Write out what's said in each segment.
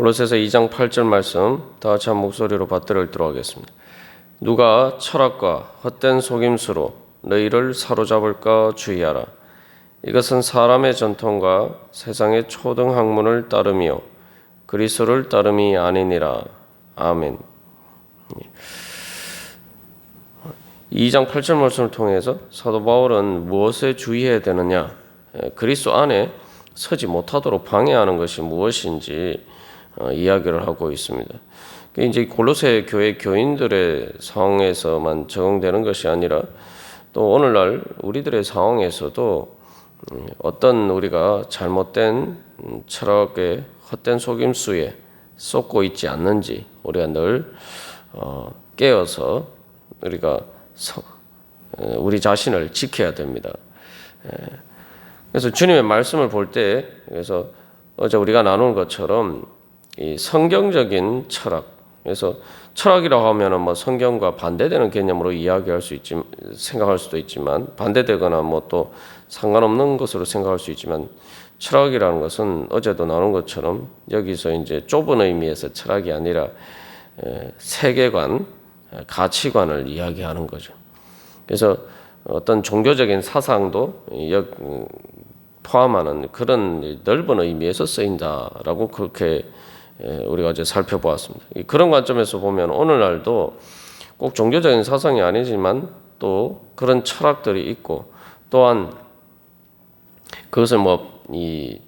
골로새서 2장 8절 말씀 다 같이 한 목소리로 받들어 읽도록 하겠습니다. 누가 철학과 헛된 속임수로 너희를 사로잡을까 주의하라. 이것은 사람의 전통과 세상의 초등 학문을 따름이요 그리스도를 따름이 아니니라. 아멘. 2장 8절 말씀을 통해서 사도 바울은 무엇에 주의해야 되느냐? 에, 그리스도 안에 서지 못하도록 방해하는 것이 무엇인지 어, 이야기를 하고 있습니다. 그 이제 골로새 교회 교인들의 상황에서만 적용되는 것이 아니라 또 오늘날 우리들의 상황에서도 음, 어떤 우리가 잘못된 음, 철학의 헛된 속임수에 쏟고 있지 않는지 우리가 늘 어, 깨어서 우리가 우리 자신을 지켜야 됩니다. 에, 그래서 주님의 말씀을 볼 때 그래서 어제 우리가 나눈 것처럼 이 성경적인 철학 그래서 철학이라고 하면은 뭐 성경과 반대되는 개념으로 이야기할 수 있지 생각할 수도 있지만 반대되거나 뭐 또 상관없는 것으로 생각할 수 있지만 철학이라는 것은 어제도 나눈 것처럼 여기서 이제 좁은 의미에서 철학이 아니라 에, 세계관, 에, 가치관을 이야기하는 거죠. 그래서 어떤 종교적인 사상도 여- 음, 포함하는 그런 넓은 의미에서 쓰인다라고 그렇게 에, 우리가 어제 살펴보았습니다. 이 그런 관점에서 보면 오늘날도 꼭 종교적인 사상이 아니지만 또 그런 철학들이 있고 또한 그것을 뭐이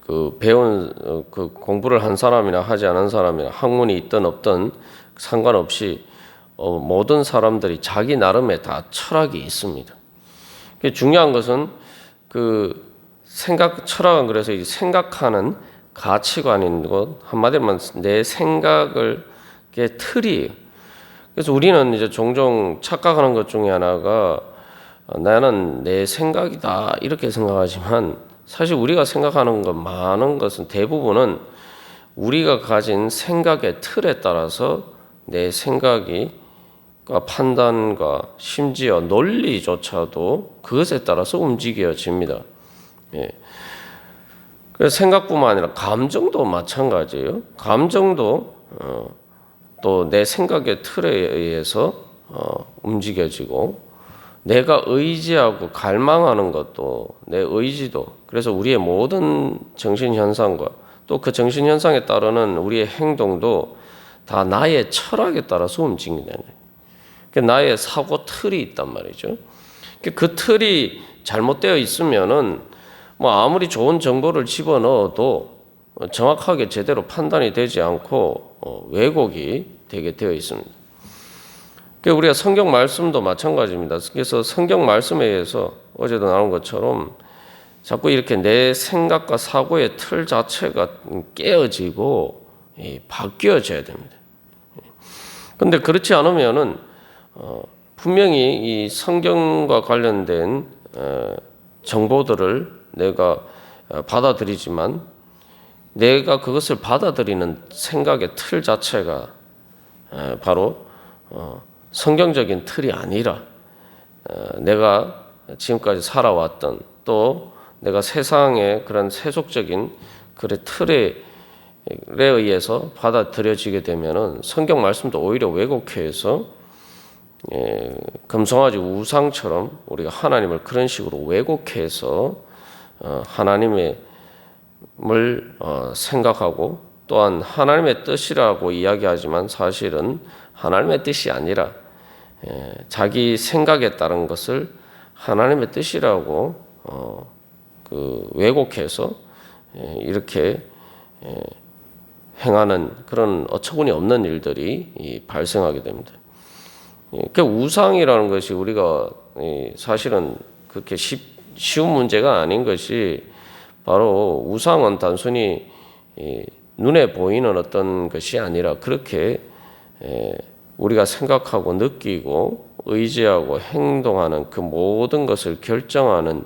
그 배운 어, 그 공부를 한 사람이나 하지 않은 사람이나 학문이 있든 없든 상관없이 어, 모든 사람들이 자기 나름의 다 철학이 있습니다. 그 중요한 것은 그 생각 철학은 그래서 이 생각하는 가치관인 것 한마디로만 내 생각을 게 틀이에요. 그래서 우리는 이제 종종 착각하는 것 중에 하나가 어, 나는 내 생각이다 이렇게 생각하지만 사실 우리가 생각하는 것 많은 것은 대부분은 우리가 가진 생각의 틀에 따라서 내 생각이 과 판단과 심지어 논리조차도 그것에 따라서 움직여집니다. 예. 생각뿐만 아니라 감정도 마찬가지예요. 감정도 어, 또내 생각의 틀에 의해서 어, 움직여지고 내가 의지하고 갈망하는 것도 내 의지도 그래서 우리의 모든 정신 현상과 또 그 정신 현상에 따르는 우리의 행동도 다 나의 철학에 따라서 움직이는 거예요. 그 나의 사고 틀이 있단 말이죠. 그 틀이 잘못되어 있으면은 뭐 아무리 좋은 정보를 집어 넣어도 정확하게 제대로 판단이 되지 않고 어, 왜곡이 되게 되어 있습니다. 그 우리가 성경 말씀도 마찬가지입니다. 그래서 성경 말씀에 의해서 어제도 나온 것처럼 자꾸 이렇게 내 생각과 사고의 틀 자체가 깨어지고 바뀌어져야 됩니다. 근데 그렇지 않으면은 어, 분명히 이 성경과 관련된 어, 정보들을 내가 어, 받아들이지만 내가 그것을 받아들이는 생각의 틀 자체가 어, 바로 어, 성경적인 틀이 아니라 어, 내가 지금까지 살아왔던 또 내가 세상의 그런 세속적인 그런 틀에 에 의해서 받아들여지게 되면은 성경 말씀도 오히려 왜곡해서 예, 금송아지 우상처럼 우리가 하나님을 그런 식으로 왜곡해서 어, 하나님의 을 어, 생각하고 또한 하나님의 뜻이라고 이야기하지만 사실은 하나님의 뜻이 아니라 예, 자기 생각에 따른 것을 하나님의 뜻이라고 어, 그 왜곡해서 예, 이렇게 예, 행하는 그런 어처구니 없는 일들이 이, 발생하게 됩니다. 예, 그 우상이라는 것이 우리가 이, 사실은 그렇게 쉽, 쉬운 문제가 아닌 것이 바로 우상은 단순히 이, 눈에 보이는 어떤 것이 아니라 그렇게 에, 우리가 생각하고 느끼고 의지하고 행동하는 그 모든 것을 결정하는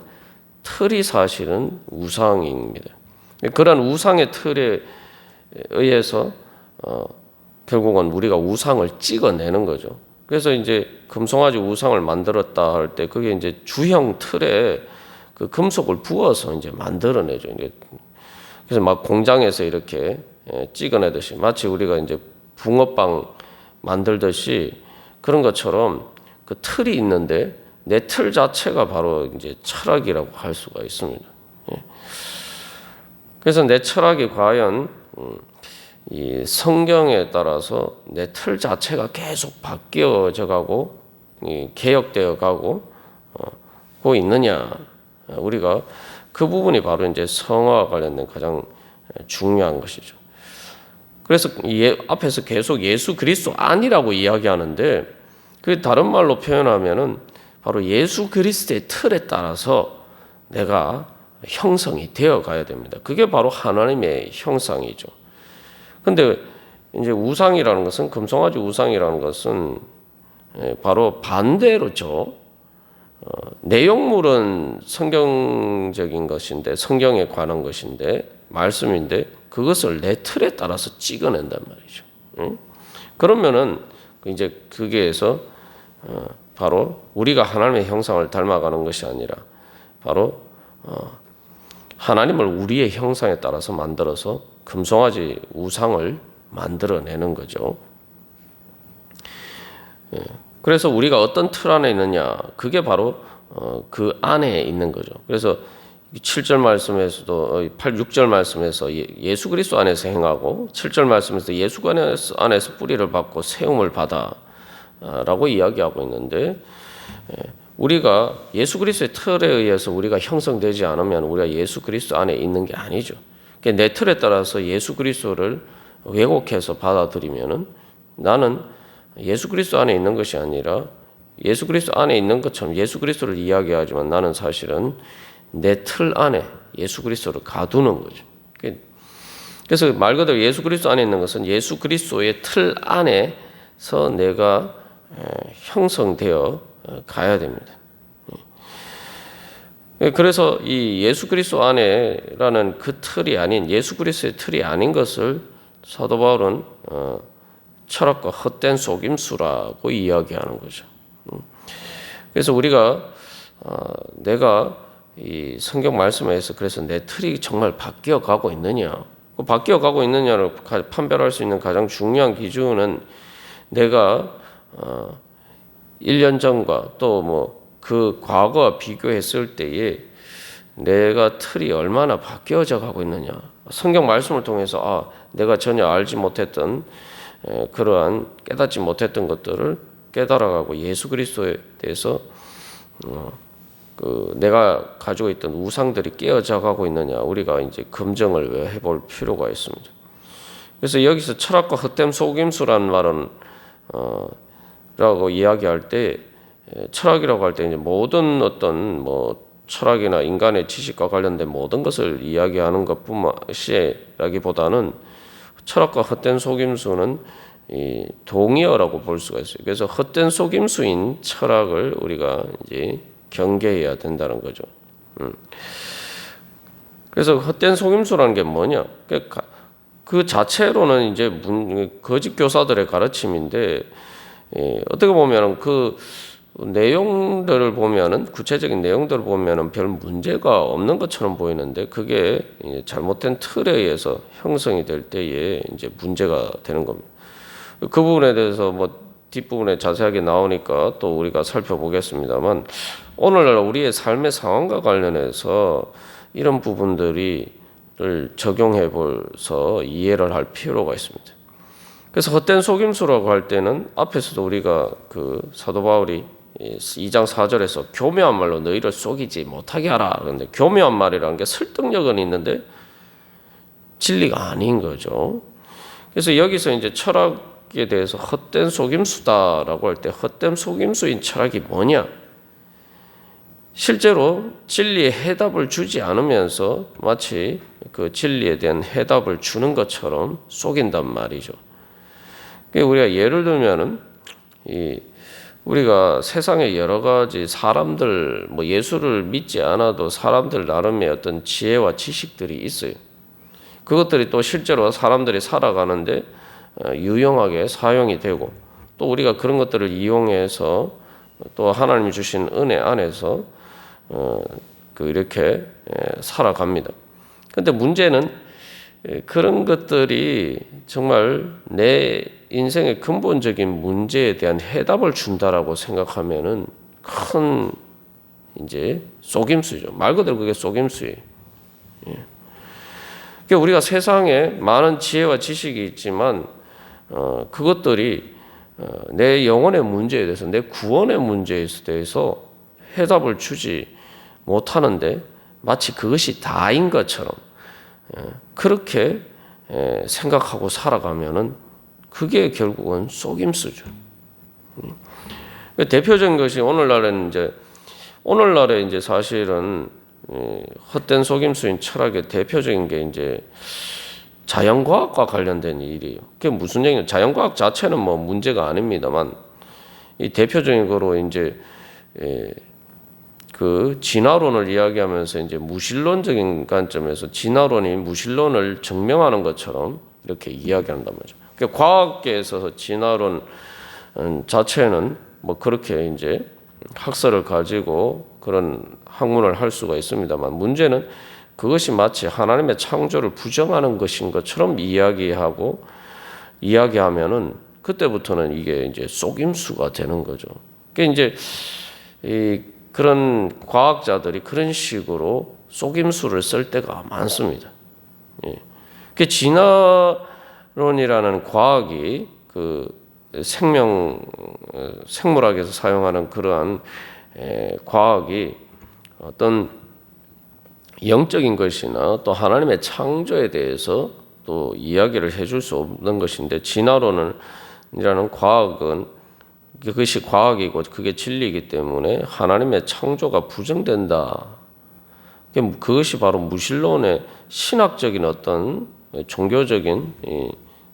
틀이 사실은 우상입니다. 그런 우상의 틀에 의해서 어, 결국은 우리가 우상을 찍어내는 거죠. 그래서 이제 금송아지 우상을 만들었다 할 때 그게 이제 주형 틀에 그 금속을 부어서 이제 만들어내죠. 이제 그래서 막 공장에서 이렇게 예, 찍어내듯이 마치 우리가 이제 붕어빵 만들듯이 그런 것처럼 그 틀이 있는데 내 틀 자체가 바로 이제 철학이라고 할 수가 있습니다. 예. 그래서 내 철학이 과연 음, 이 성경에 따라서 내 틀 자체가 계속 바뀌어져 가고 이 개혁되어 가고 어, 고 있느냐 우리가 그 부분이 바로 이제 성화와 관련된 가장 중요한 것이죠. 그래서 예, 앞에서 계속 예수 그리스도 아니라고 이야기하는데 그 다른 말로 표현하면은 바로 예수 그리스도의 틀에 따라서 내가 형성이 되어 가야 됩니다. 그게 바로 하나님의 형상이죠. 근데 이제 우상이라는 것은 금송아지 우상이라는 것은 예, 바로 반대로죠. 어, 내용물은 성경적인 것인데 성경에 관한 것인데 말씀인데 그것을 내 틀에 따라서 찍어낸단 말이죠. 응? 그러면은 이제 거기에서 어, 바로 우리가 하나님의 형상을 닮아가는 것이 아니라 바로 어, 하나님을 우리의 형상에 따라서 만들어서 금송아지 우상을 만들어내는 거죠. 예. 그래서 우리가 어떤 틀 안에 있느냐, 그게 바로 어, 그 안에 있는 거죠. 그래서 7절 말씀에서도 8, 어, 6절 말씀에서 예, 예수 그리스도 안에서 행하고 7절 말씀에서 예수 안에서, 안에서 뿌리를 받고 세움을 받아라고 이야기하고 있는데 예, 우리가 예수 그리스도의 틀에 의해서 우리가 형성되지 않으면 우리가 예수 그리스도 안에 있는 게 아니죠. 그러니까 내 틀에 따라서 예수 그리스도를 왜곡해서 받아들이면은 나는 예수 그리스도 안에 있는 것이 아니라 예수 그리스도 안에 있는 것처럼 예수 그리스도를 이야기하지만 나는 사실은 내 틀 안에 예수 그리스도를 가두는 거죠. 그래서 말 그대로 예수 그리스도 안에 있는 것은 예수 그리스도의 틀 안에서 내가 형성되어 어, 가야 됩니다. 그래서 이 예수 그리스도 안에라는 그 틀이 아닌 예수 그리스도의 틀이 아닌 것을 사도 바울은 어, 철학과 헛된 속임수라고 이야기하는 거죠. 음. 그래서 우리가 어, 내가 이 성경 말씀에서 그래서 내 틀이 정말 바뀌어 가고 있느냐, 그 바뀌어 가고 있느냐를 판별할 수 있는 가장 중요한 기준은 내가 1년 어, 전과 또 뭐 그 과거와 비교했을 때에 내가 틀이 얼마나 바뀌어져 가고 있느냐. 성경 말씀을 통해서 아, 내가 전혀 알지 못했던 그러한 깨닫지 못했던 것들을 깨달아가고 예수 그리스도에 대해서 어, 그 내가 가지고 있던 우상들이 깨어져 가고 있느냐 우리가 이제 검증을 해볼 필요가 있습니다. 그래서 여기서 철학과 헛됨 속임수라는 말은 어, 라고 이야기할 때 철학이라고 할 때 이제 모든 어떤 뭐 철학이나 인간의 지식과 관련된 모든 것을 이야기하는 것뿐만이라기보다는 철학과 헛된 속임수는 이 동의어라고 볼 수가 있어요. 그래서 헛된 속임수인 철학을 우리가 이제 경계해야 된다는 거죠. 음. 그래서 헛된 속임수라는 게 뭐냐? 그, 그 자체로는 이제 거짓 교사들의 가르침인데 예, 어떻게 보면 그 내용들을 보면은 구체적인 내용들을 보면은 별 문제가 없는 것처럼 보이는데 그게 잘못된 틀에 의해서 형성이 될 때에 이제 문제가 되는 겁니다. 그 부분에 대해서 뭐 뒷부분에 자세하게 나오니까 또 우리가 살펴보겠습니다만 오늘날 우리의 삶의 상황과 관련해서 이런 부분들이 적용해 볼서 이해를 할 필요가 있습니다. 그래서 헛된 속임수라고 할 때는 앞에서도 우리가 그 사도 바울이 2장 4절에서 교묘한 말로 너희를 속이지 못하게 하라. 그런데 교묘한 말이라는 게 설득력은 있는데 진리가 아닌 거죠. 그래서 여기서 이제 철학에 대해서 헛된 속임수다라고 할 때 헛된 속임수인 철학이 뭐냐? 실제로 진리의 해답을 주지 않으면서 마치 그 진리에 대한 해답을 주는 것처럼 속인단 말이죠. 우리가 예를 들면은 이 우리가 세상에 여러 가지 사람들 뭐 예수를 믿지 않아도 사람들 나름의 어떤 지혜와 지식들이 있어요. 그것들이 또 실제로 사람들이 살아가는데 어, 유용하게 사용이 되고 또 우리가 그런 것들을 이용해서 또 하나님이 주신 은혜 안에서 어, 그 이렇게 살아갑니다. 근데 문제는 예, 그런 것들이 정말 내 인생의 근본적인 문제에 대한 해답을 준다라고 생각하면은 큰 이제 속임수죠. 말 그대로 그게 속임수예요. 예. 그러니까 우리가 세상에 많은 지혜와 지식이 있지만 어, 그것들이 어, 내 영혼의 문제에 대해서 내 구원의 문제에 대해서 해답을 주지 못하는데 마치 그것이 다인 것처럼 예, 그렇게 예, 생각하고 살아가면은 그게 결국은 속임수죠. 음. 그 대표적인 것이 오늘날은 이제 오늘날에 이제 사실은 예, 헛된 속임수인 철학의 대표적인 게 이제 자연과학과 관련된 일이에요. 그게 무슨 얘기냐? 자연과학 자체는 뭐 문제가 아닙니다만 이 대표적인 거로 이제 예, 그 진화론을 이야기하면서 이제 무신론적인 관점에서 진화론이 무신론을 증명하는 것처럼 이렇게 이야기한단 말이죠. 그러니까 과학계에 있어서 진화론 음, 자체는 뭐 그렇게 이제 학설을 가지고 그런 학문을 할 수가 있습니다만 문제는 그것이 마치 하나님의 창조를 부정하는 것인 것처럼 이야기하고 이야기하면은 그때부터는 이게 이제 속임수가 되는 거죠. 그러니까 이제 이 그런 과학자들이 그런 식으로 속임수를 쓸 때가 많습니다. 예. 그 진화 론이라는 과학이 그 생명 생물학에서 사용하는 그러한 과학이 어떤 영적인 것이나 또 하나님의 창조에 대해서 또 이야기를 해줄 수 없는 것인데 진화론은 이라는 과학은 그것이 과학이고 그게 진리이기 때문에 하나님의 창조가 부정된다. 그것이 바로 무신론의 신학적인 어떤 종교적인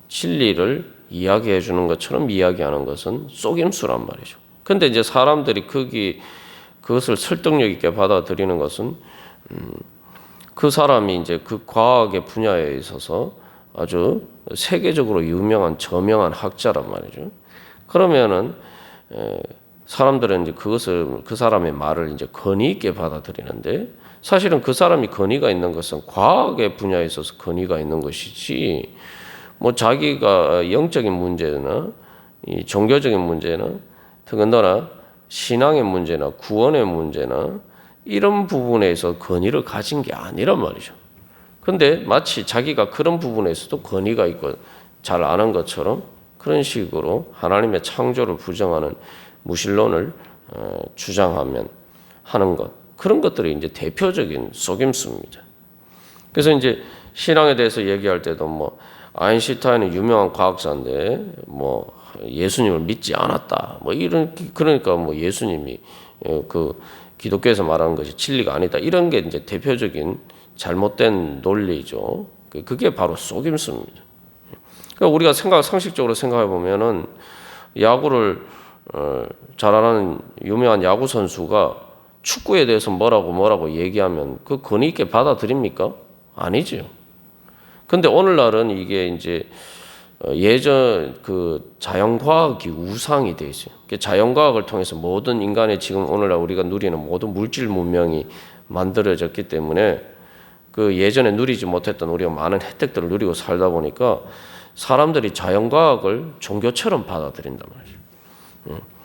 진리를 이야기해 주는 것처럼 이야기하는 것은 속임수란 말이죠. 근데 이제 사람들이 거기 그것을 설득력 있게 받아들이는 것은 음, 그 사람이 이제 그 과학의 분야에 있어서 아주 세계적으로 유명한 저명한 학자란 말이죠. 그러면은 에, 사람들은 이제 그것을 그 사람의 말을 이제 권위 있게 받아들이는데 사실은 그 사람이 권위가 있는 것은 과학의 분야에 있어서 권위가 있는 것이지 뭐 자기가 영적인 문제나 이 종교적인 문제나 더군다나 신앙의 문제나 구원의 문제나 이런 부분에서 권위를 가진 게 아니란 말이죠. 근데 마치 자기가 그런 부분에서도 권위가 있고 잘 아는 것처럼 그런 식으로 하나님의 창조를 부정하는 무신론을 어, 주장하면 하는 것 그런 것들이 이제 대표적인 속임수입니다. 그래서 이제 신앙에 대해서 얘기할 때도 뭐 아인슈타인은 유명한 과학자인데 뭐 예수님을 믿지 않았다. 뭐 이런 그러니까 뭐 예수님이 어, 그 기독교에서 말하는 것이 진리가 아니다. 이런 게 이제 대표적인 잘못된 논리죠. 그, 그게 바로 속임수입니다. 그러니까 우리가 생각 상식적으로 생각해 보면은 야구를 어, 잘하는 유명한 야구 선수가 축구에 대해서 뭐라고 뭐라고 얘기하면 그 권위 있게 받아들입니까? 아니죠. 근데 오늘날은 이게 이제 어, 예전 그 자연과학이 우상이 돼 있어요. 자연과학을 통해서 모든 인간의 지금 오늘날 우리가 누리는 모든 물질 문명이 만들어졌기 때문에 그 예전에 누리지 못했던 우리가 많은 혜택들을 누리고 살다 보니까 사람들이 자연과학을 종교처럼 받아들인단 말이죠.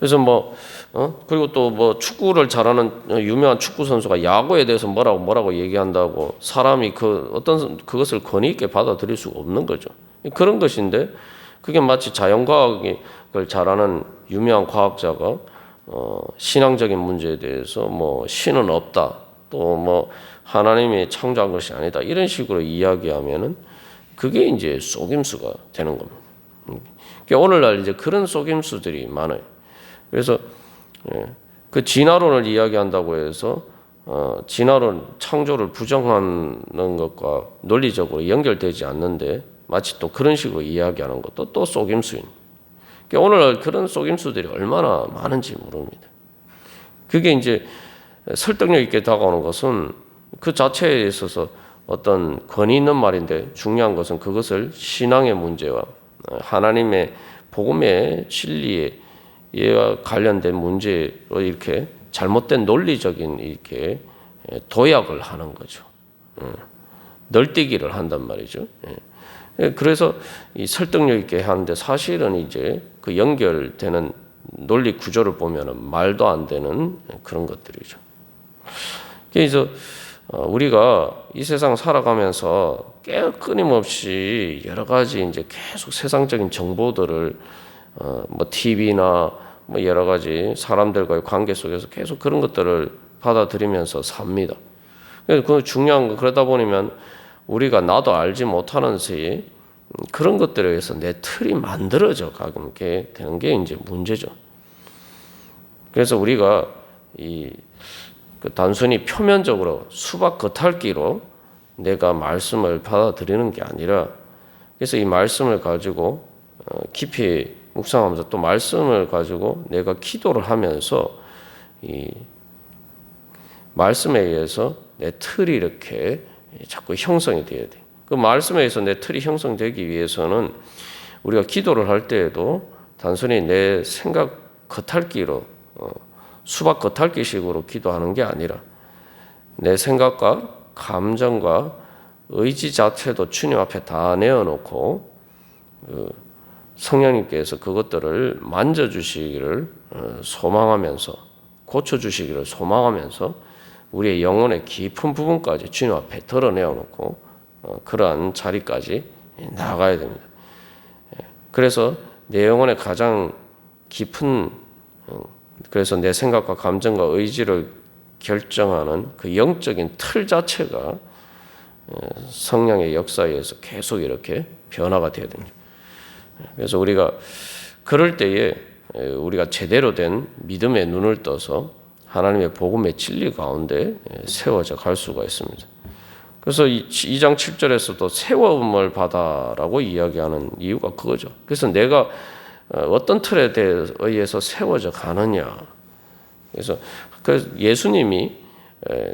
음. 그래서 뭐 어? 그리고 또 뭐 축구를 잘하는 유명한 축구 선수가 야구에 대해서 뭐라고 뭐라고 얘기한다고 사람이 그 어떤 그것을 권위 있게 받아들일 수가 없는 거죠. 그런 것인데 그게 마치 자연과학을 잘하는 유명한 과학자가 어, 신앙적인 문제에 대해서 뭐 신은 없다 또 뭐 하나님이 창조한 것이 아니다 이런 식으로 이야기하면은 그게 이제 속임수가 되는 겁니다. 음. 그러니까 오늘날 이제 그런 속임수들이 많아요. 그래서 예, 그 진화론을 이야기한다고 해서 어, 진화론 창조를 부정하는 것과 논리적으로 연결되지 않는데 마치 또 그런 식으로 이야기하는 것도 또 속임수인. 그러니까 오늘 그런 속임수들이 얼마나 많은지 모릅니다. 그게 이제 설득력 있게 다가오는 것은 그 자체에 있어서 어떤 권위 있는 말인데 중요한 것은 그것을 신앙의 문제와 하나님의 복음의 진리에 이와 관련된 문제로 이렇게 잘못된 논리적인 이렇게 도약을 하는 거죠. 예. 널뛰기를 한단 말이죠. 예. 예, 그래서 이 설득력 있게 하는데 사실은 이제 그 연결되는 논리 구조를 보면은 말도 안 되는 그런 것들이죠. 그래서 어, 우리가 이 세상 살아가면서 깨 끊임없이 여러 가지 이제 계속 세상적인 정보들을 어, 뭐 TV나 뭐 여러 가지 사람들과의 관계 속에서 계속 그런 것들을 받아들이면서 삽니다. 그 중요한 거 그러다 보면 우리가 나도 알지 못하는 사이 그런 것들에 의해서 내 틀이 만들어져 가게 되는 게 이제 문제죠. 그래서 우리가 이 그 단순히 표면적으로 수박 겉핥기로 내가 말씀을 받아들이는 게 아니라 그래서 이 말씀을 가지고 어, 깊이 묵상하면서 또 말씀을 가지고 내가 기도를 하면서 이 말씀에 의해서 내 틀이 이렇게 자꾸 형성이 돼야 돼. 그 말씀에 의해서 내 틀이 형성되기 위해서는 우리가 기도를 할 때에도 단순히 내 생각 겉핥기로 어, 수박 겉핥기식으로 기도하는 게 아니라 내 생각과 감정과 의지 자체도 주님 앞에 다 내어놓고 그 성령님께서 그것들을 만져주시기를 어, 소망하면서 고쳐주시기를 소망하면서 우리의 영혼의 깊은 부분까지 주님 앞에 드러내어 놓고 어, 그러한 자리까지 나가야 됩니다. 예, 그래서 내 영혼의 가장 깊은 그래서 내 생각과 감정과 의지를 결정하는 그 영적인 틀 자체가 성령의 역사에 의해서 계속 이렇게 변화가 되어야 됩니다. 그래서 우리가 그럴 때에 우리가 제대로 된 믿음의 눈을 떠서 하나님의 복음의 진리 가운데 세워져 갈 수가 있습니다. 그래서 2장 7절에서도 세워음을 받아라고 이야기하는 이유가 그거죠. 그래서 내가 어, 어떤 틀에 의해서 세워져 가느냐. 그래서 그 예수님이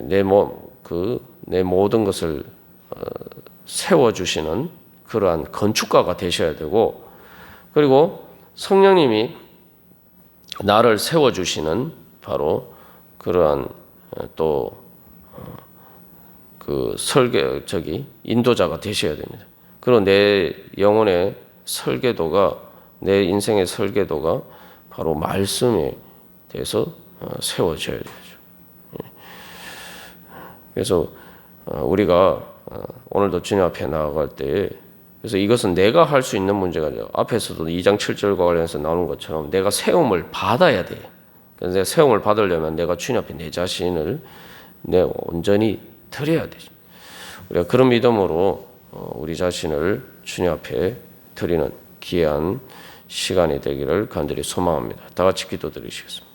내뭐그내 모든 것을 어, 세워 주시는 그러한 건축가가 되셔야 되고 그리고 성령님이 나를 세워 주시는 바로 그러한 어, 또그 설계 저기 인도자가 되셔야 됩니다. 그리고 내 영혼의 설계도가 내 인생의 설계도가 바로 말씀에 대해서 어, 세워져야 되죠. 예. 그래서 어, 우리가 어, 오늘도 주님 앞에 나아갈 때 그래서 이것은 내가 할 수 있는 문제가 아니라 앞에서도 2장 7절과 관련해서 나오는 것처럼 내가 세움을 받아야 돼. 그래서 내가 세움을 받으려면 내가 주님 앞에 내 자신을 내 온전히 드려야 되죠. 우리가 그런 믿음으로 우리 자신을 주님 앞에 드리는 귀한 시간이 되기를 간절히 소망합니다. 다 같이 기도드리시겠습니다.